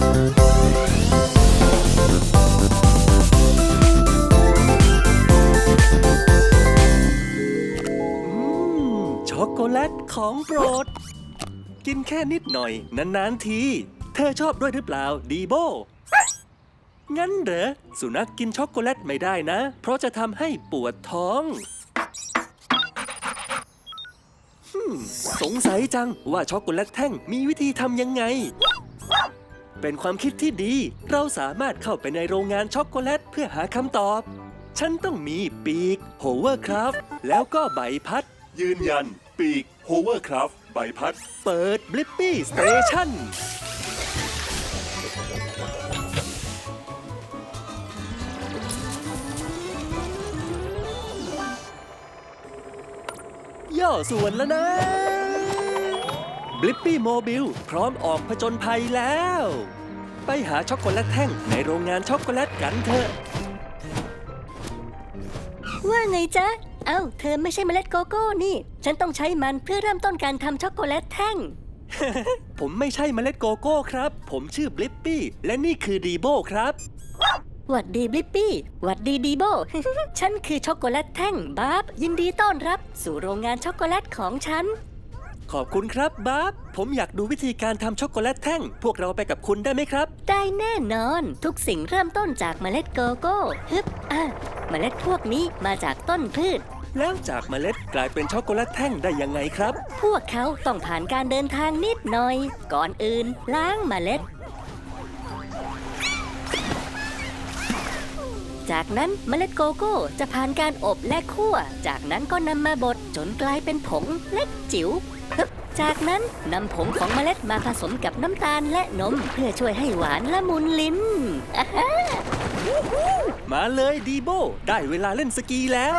ช็อกโกแลตของโปรด กินแค่นิดหน่อย นานๆที เธอชอบด้วยหรือเปล่าดีโบ งั้นเหรอ สุนัขกินช็อกโกแลตไม่ได้นะ เพราะจะทำให้ปวดท้องสงสัยจังว่าช็อกโกแลตแท่งมีวิธีทำยังไง เป็นความคิดที่ดี เราสามารถเข้าไปในโรงงานช็อกโกแลตเพื่อหาคำตอบ ฉันต้องมีปีกโฮเวอร์ครับ แล้วก็ใบพัด ยืนยัน ปีกโฮเวอร์คราฟใบพัด เปิดบลิปปี้สเตชันย่อส่วนแล้วนะ บลิปปี้โมบิลพร้อมออกผจญภัยแล้ว ไปหาช็อกโกแลตแท่งในโรงงานช็อกโกแลตกันเถอะ ว่าไงจ๊ะ เอ้า เธอไม่ใช่เมล็ดโกโก้นี่ ฉันต้องใช้มันเพื่อเริ่มต้นการทำช็อกโกแลตแท่ง ผมไม่ใช่เมล็ดโกโก้ครับ ผมชื่อบลิปปี้ และนี่คือดีโบครับ หวัดดีบลิปปี้ หวัดดีดีโบ ฉันคือช็อกโกแลตแท่งบาร์บยินดีต้อนรับ สู่โรงงานช็อกโกแลตของฉัน ขอบคุณครับบาร์บผมอยากดูวิธีการทำช็อกโกแลตแท่ง พวกเราไปกับคุณได้ไหมครับ ได้แน่นอนทุกสิ่งเริ่มต้นจากเมล็ดโกโก้ฮึบอะเมล็ดพวกนี้มาจากต้นพืช แล้วจากเมล็ดกลายเป็นช็อกโกแลตแท่งได้ยังไงครับ พวกเขาต้องผ่านการเดินทางนิดหน่อย ก่อนอื่น ล้างเมล็ด จากนั้นเมล็ดโกโก้จะผ่านการอบและคั่ว จากนั้นก็นำมาบดจนกลายเป็นผงเล็กจิ๋วฮึบ จากนั้นนำผงของเมล็ดมาผสมกับน้ำตาลและนม เพื่อช่วยให้หวานละมุนลิ้นอะฮะมาเลยดีโบ ได้เวลาเล่นสกีแล้ว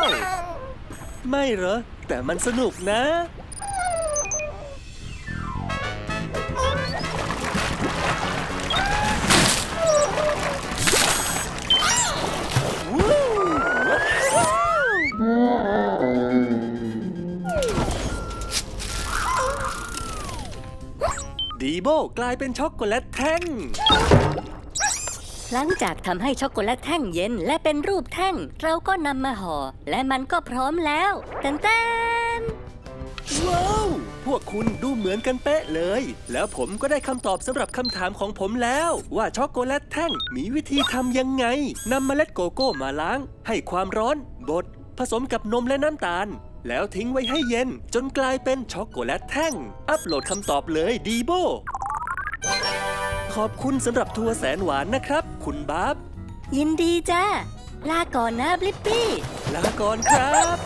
ไม่เหรอ แต่มันสนุกนะ ดีโบกลายเป็นช็อกโกแลตแท่ง หลังจากทำให้ช็อกโกแลตแท่งเย็นและเป็นรูปแท่ง เราก็นำมาห่อ และมันก็พร้อมแล้วแตนแตนว้าว พวกคุณดูเหมือนกันเป๊ะเลย แล้วผมก็ได้คำตอบสำหรับคำถามของผมแล้ว ว่าช็อกโกแลตแท่งมีวิธีทำยังไงนำเมล็ดโกโก้มาล้าง ให้ความร้อน บด ผสมกับนมและน้ำตาล แล้วทิ้งไว้ให้เย็นจนกลายเป็นช็อกโกแลตแท่ง อัปโหลดคำตอบเลยดีโบ ขอบคุณสำหรับทัวร์แสนหวานนะครับ คุณบาบยินดีจ้า ลาก่อนนะบลิปปี้ ลาก่อนครับ